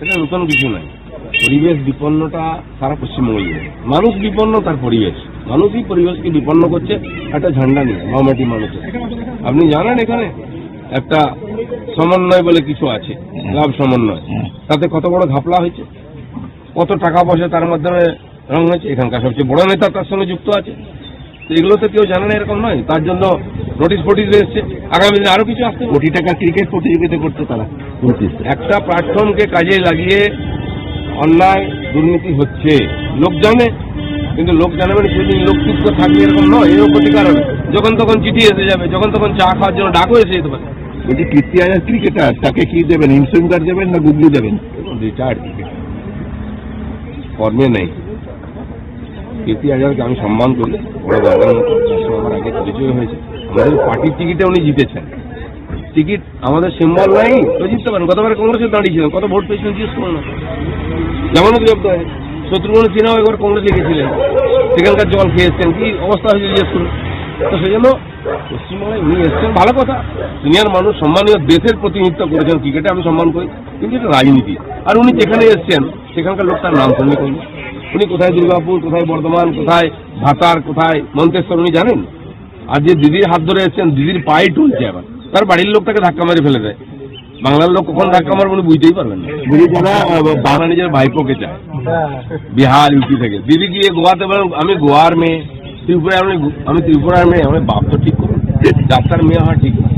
এটা নতুন কিছু নয় পরিবেশ বিপন্নটা সারা পশ্চিমবঙ্গে। মানুষ বিপন্ন, তার পরিবেশ। মানুষই পরিবেশকে বিপন্ন করছে, একটা ঝান্ডা নিয়ে মামাটি মানুষের। আপনি জানেন এখানে? একটা সমন্বয় বলে কিছু আছে, লাভ সমন্বয়। তাতে কত বড় ঘাপলা হয়েছে? কত টাকা পয়সা তার মাধ্যমে রং হয়েছে? এখানকার সবচেয়ে বড় নেতা তার সঙ্গে যুক্ত আছে। তো এগুলো তো কেউ জানে না এরকম নয়। তার জন্য নোটিশ ফোটিশ এসছে। আগামী দিনে আরও কিছু আসতে কোটি টাকা ক্রিকেট প্রতিযোগিতা করতে তারা। একটা প্ল্যাটফর্মকে কাজে লাগিয়ে অন্যায় দুর্নীতি হচ্ছে। লোক জানে কিন্তু লোক জানে মানে সেদিন লোক চুপ থাকবে এরকম নয়। এরও প্রতিকার হবে। যখন তখন চিঠি এসে যাবে যখন তখন চা খাওয়ার জন্য ডাকও এসে যেতে পারে। বলছি কীর্তি হাজার ক্রিকেটার তাকে কি দেবেন ইনসুইঙ্গার দেবেন না গুগলি দেবেন? রিটায়ার্ড ক্রিকেট কর্মে নেই। কীর্তি হাজারকে আমি সম্মান করি। বড় বাবার মতো আমার আগে পরিচয় হয়েছে। আমাদের পার্টির টিকিটে উনি জিতেছেন। টিকিট আমাদের সিম্বল নাই। তো জিততে পারেন গতবার কংগ্রেসে দাঁড়িয়েছিলেন কত ভোট পেয়েছিলেন জিজ্ঞেস করুন না। যেমন জব্দ হয় শত্রুঘ্ন সিনহাও একবার কংগ্রেসে গেছিলেন। সেখানকার জল খেয়ে এসছেন। কি অবস্থা হয়েছে জিজ্ঞেস করুন। তো সেই জন্য পশ্চিমবঙ্গে উনি এসছেন। ভালো কথা। সিনিয়র মানুষ সম্মানীয় দেশের প্রতিনিধিত্ব করেছেন। ক্রিকেটে আমি সম্মান করি। কিন্তু এটা রাজনীতি। আর উনি যেখানে এসছেন, সেখানকার লোক তার নাম শুনলে করবে উনি কোথায় দুর্গাপুর কোথায় বর্ধমান কোথায় ভাতার কোথায় মন্তেশ্বর উনি জানেন? আর যে দিদির হাত ধরে এসছেন দিদির পায়ে টুলছে আবার। তার বাড়ির লোক তাকে ধাক্কা মেরে ফেলে দেয়। বাংলার লোক কখন ধাক্কা মারবে উনি বুঝতেই পারবেন না। দিদি যারা আহ, বাংলা নিজের ভাইপোকে চায়। বিহার ইউপি থেকে। দিদি গিয়ে গোয়াতে বলেন আমি গোয়ার মেয়ে ত্রিপুরার আমি আমি ত্রিপুরার মেয়ে আমি বাপ তো ঠিক করুন। ডাক্তার মেয়ে হওয়া ঠিক না।